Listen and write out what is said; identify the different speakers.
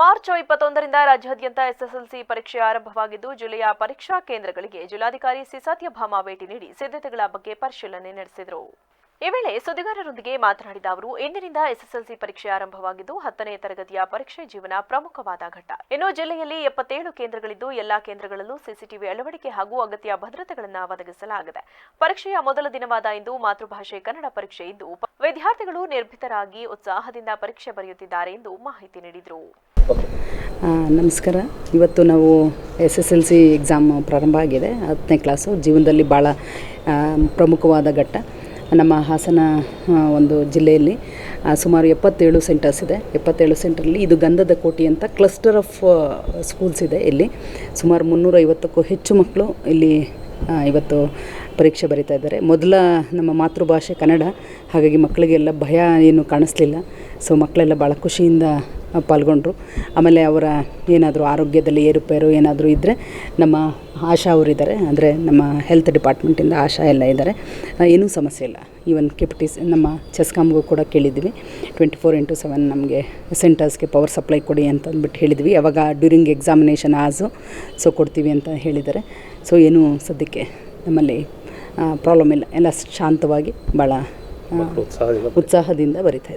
Speaker 1: March ಇಪ್ಪತ್ತೊಂದರಿಂದ ರಾಜ್ಯಾದ್ಯಂತ SSLC ಪರೀಕ್ಷೆ ಆರಂಭವಾಗಿದ್ದು, ಜಿಲ್ಲೆಯ ಪರೀಕ್ಷಾ ಕೇಂದ್ರಗಳಿಗೆ ಜಿಲ್ಲಾಧಿಕಾರಿ ಸಿ ಸತ್ಯಭಾಮ ಭೇಟಿ ನೀಡಿ ಸಿದ್ಧತೆಗಳ ಬಗ್ಗೆ ಪರಿಶೀಲನೆ ನಡೆಸಿದರು. ಈ ವೇಳೆ ಸುದ್ದಿಗಾರರೊಂದಿಗೆ ಮಾತನಾಡಿದ ಅವರು ಇಂದಿನಿಂದ ಎಸ್ಎಸ್ಎಲ್ಸಿ ಪರೀಕ್ಷೆ ಆರಂಭವಾಗಿದ್ದು, ಹತ್ತನೇ ತರಗತಿಯ ಪರೀಕ್ಷೆ ಜೀವನ ಪ್ರಮುಖವಾದ ಘಟ್ಟ. ಇನ್ನು ಜಿಲ್ಲೆಯಲ್ಲಿ ಎಪ್ಪತ್ತೇಳು ಕೇಂದ್ರಗಳಿದ್ದು, ಎಲ್ಲಾ ಕೇಂದ್ರಗಳಲ್ಲೂ ಸಿಸಿಟಿವಿ ಅಳವಡಿಕೆ ಹಾಗೂ ಅಗತ್ಯ ಭದ್ರತೆಗಳನ್ನು ಒದಗಿಸಲಾಗಿದೆ. ಪರೀಕ್ಷೆಯ ಮೊದಲ ದಿನವಾದ ಇಂದು ಮಾತೃಭಾಷೆ ಕನ್ನಡ ಪರೀಕ್ಷೆ ಇದ್ದು ವಿದ್ಯಾರ್ಥಿಗಳು ನಿರ್ಭೀತರಾಗಿ ಉತ್ಸಾಹದಿಂದ ಪರೀಕ್ಷೆ ಬರೆಯುತ್ತಿದ್ದಾರೆ ಎಂದು ಮಾಹಿತಿ ನೀಡಿದರು.
Speaker 2: ನಮಸ್ಕಾರ. ಇವತ್ತು ನಾವು S S L C exam ಪ್ರಾರಂಭ ಆಗಿದೆ. ಹತ್ತನೇ ಕ್ಲಾಸು ಜೀವನದಲ್ಲಿ ಭಾಳ ಪ್ರಮುಖವಾದ ಘಟ್ಟ. ನಮ್ಮ ಹಾಸನ ಒಂದು ಜಿಲ್ಲೆಯಲ್ಲಿ ಸುಮಾರು ಎಪ್ಪತ್ತೇಳು ಸೆಂಟರ್ಸ್ ಇದೆ. ಎಪ್ಪತ್ತೇಳು ಸೆಂಟ್ರಲ್ಲಿ ಇದು ಗಂಧದ ಕೋಟಿ ಅಂತ ಕ್ಲಸ್ಟರ್ ಆಫ್ ಸ್ಕೂಲ್ಸ್ ಇದೆ ಇಲ್ಲಿ. ಸುಮಾರು ಮುನ್ನೂರೈವತ್ತಕ್ಕೂ ಹೆಚ್ಚು ಮಕ್ಕಳು ಇಲ್ಲಿ ಇವತ್ತು ಪರೀಕ್ಷೆ ಬರಿತಾ ಇದ್ದಾರೆ. ಮೊದಲ ನಮ್ಮ ಮಾತೃಭಾಷೆ ಕನ್ನಡ. ಹಾಗಾಗಿ ಮಕ್ಕಳಿಗೆಲ್ಲ ಭಯ ಏನು ಕಾಣಿಸ್ಲಿಲ್ಲ. ಸೊ ಮಕ್ಕಳೆಲ್ಲ ಭಾಳ ಖುಷಿಯಿಂದ ಪಾಲ್ಗೊಂಡ್ರು. ಆಮೇಲೆ ಅವರ ಏನಾದರೂ ಆರೋಗ್ಯದಲ್ಲಿ ಏರುಪೇರು ಏನಾದರೂ ಇದ್ದರೆ ನಮ್ಮ ಆಶಾ ಅವರಿದ್ದಾರೆ. ಅಂದರೆ ನಮ್ಮ ಹೆಲ್ತ್ ಡಿಪಾರ್ಟ್ಮೆಂಟಿಂದ ಆಶಾ ಎಲ್ಲ ಇದ್ದಾರೆ. ಏನೂ ಸಮಸ್ಯೆ ಇಲ್ಲ. ಈವನ್ ಕೆಪ್ಟಿಸ್ ನಮ್ಮ ಚೆಸ್ಕಾಮ್ಗೂ ಕೂಡ ಕೇಳಿದ್ವಿ. ಟ್ವೆಂಟಿ ಫೋರ್ ಇಂಟು ಸೆವೆನ್ ನಮಗೆ ಸೆಂಟರ್ಸ್ಗೆ ಪವರ್ ಸಪ್ಲೈ ಕೊಡಿ ಅಂತ ಅಂದ್ಬಿಟ್ಟು ಹೇಳಿದ್ವಿ. ಯಾವಾಗ ಡ್ಯೂರಿಂಗ್ ಎಕ್ಸಾಮಿನೇಷನ್ ಆಸು ಸೊ ಕೊಡ್ತೀವಿ ಅಂತ ಹೇಳಿದ್ದಾರೆ. ಸೊ ಏನೂ ಸದ್ಯಕ್ಕೆ ನಮ್ಮಲ್ಲಿ ಪ್ರಾಬ್ಲಮ್ ಇಲ್ಲ. ಎಲ್ಲ ಶಾಂತವಾಗಿ ಭಾಳ ಉತ್ಸಾಹದಿಂದ ಬರಿತಾ